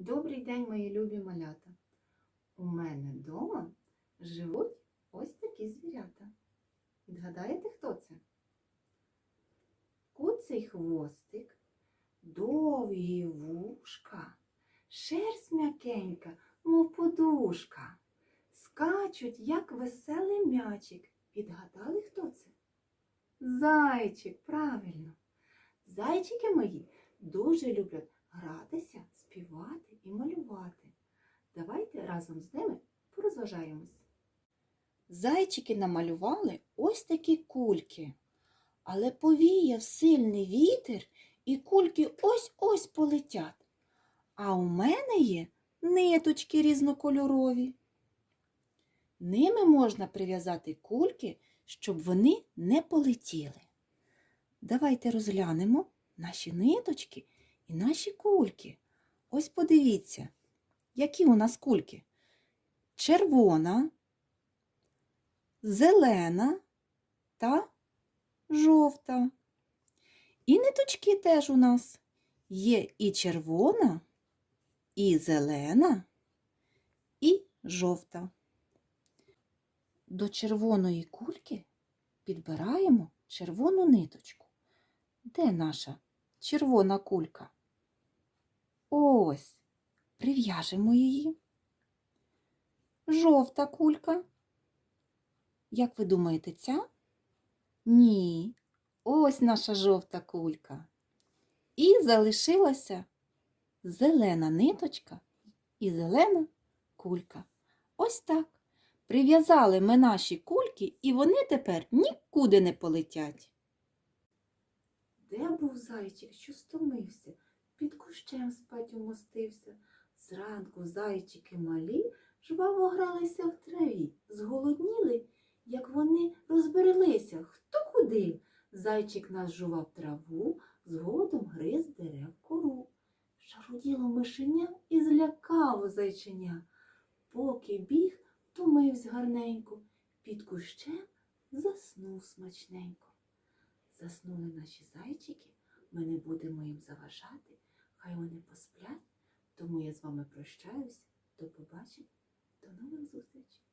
Добрий день, мої любі малята. У мене вдома живуть ось такі звірята. Відгадаєте, хто це? Куций хвостик, довгі вушка, шерсть м'якенька, мов подушка. Скачуть, як веселий м'ячик. Відгадали, хто це? Зайчик, правильно. Зайчики мої дуже люблять гратися, співати і малювати. Давайте разом з ними порозважаємось. Зайчики намалювали ось такі кульки, але повіяв сильний вітер, і кульки ось-ось полетять. А у мене є ниточки різнокольорові. Ними можна прив'язати кульки, щоб вони не полетіли. Давайте розглянемо наші ниточки і наші кульки. Ось подивіться, які у нас кульки. Червона, зелена та жовта. І ниточки теж у нас є і червона, і зелена, і жовта. До червоної кульки підбираємо червону ниточку. Де наша червона кулька? Ось, прив'яжемо її. Жовта кулька. Як ви думаєте, ця? Ні. Ось наша жовта кулька. І залишилася зелена ниточка і зелена кулька. Ось так. Прив'язали ми наші кульки, і вони тепер нікуди не полетять. Де був зайчик, що стомився, під кущем спать умостився. Зранку зайчики малі жваво гралися в траві, зголодніли, як вони розберелися, хто куди. Зайчик нас жував траву, згодом гриз дерев кору. Шаруділо мишеня і злякало зайченя. Поки біг, втомився гарненько, під кущем заснув смачненько. Заснули наші зайчики, ми не будемо їм заважати, хай вони посплять, тому я з вами прощаюсь. До побачення, до нових зустрічей.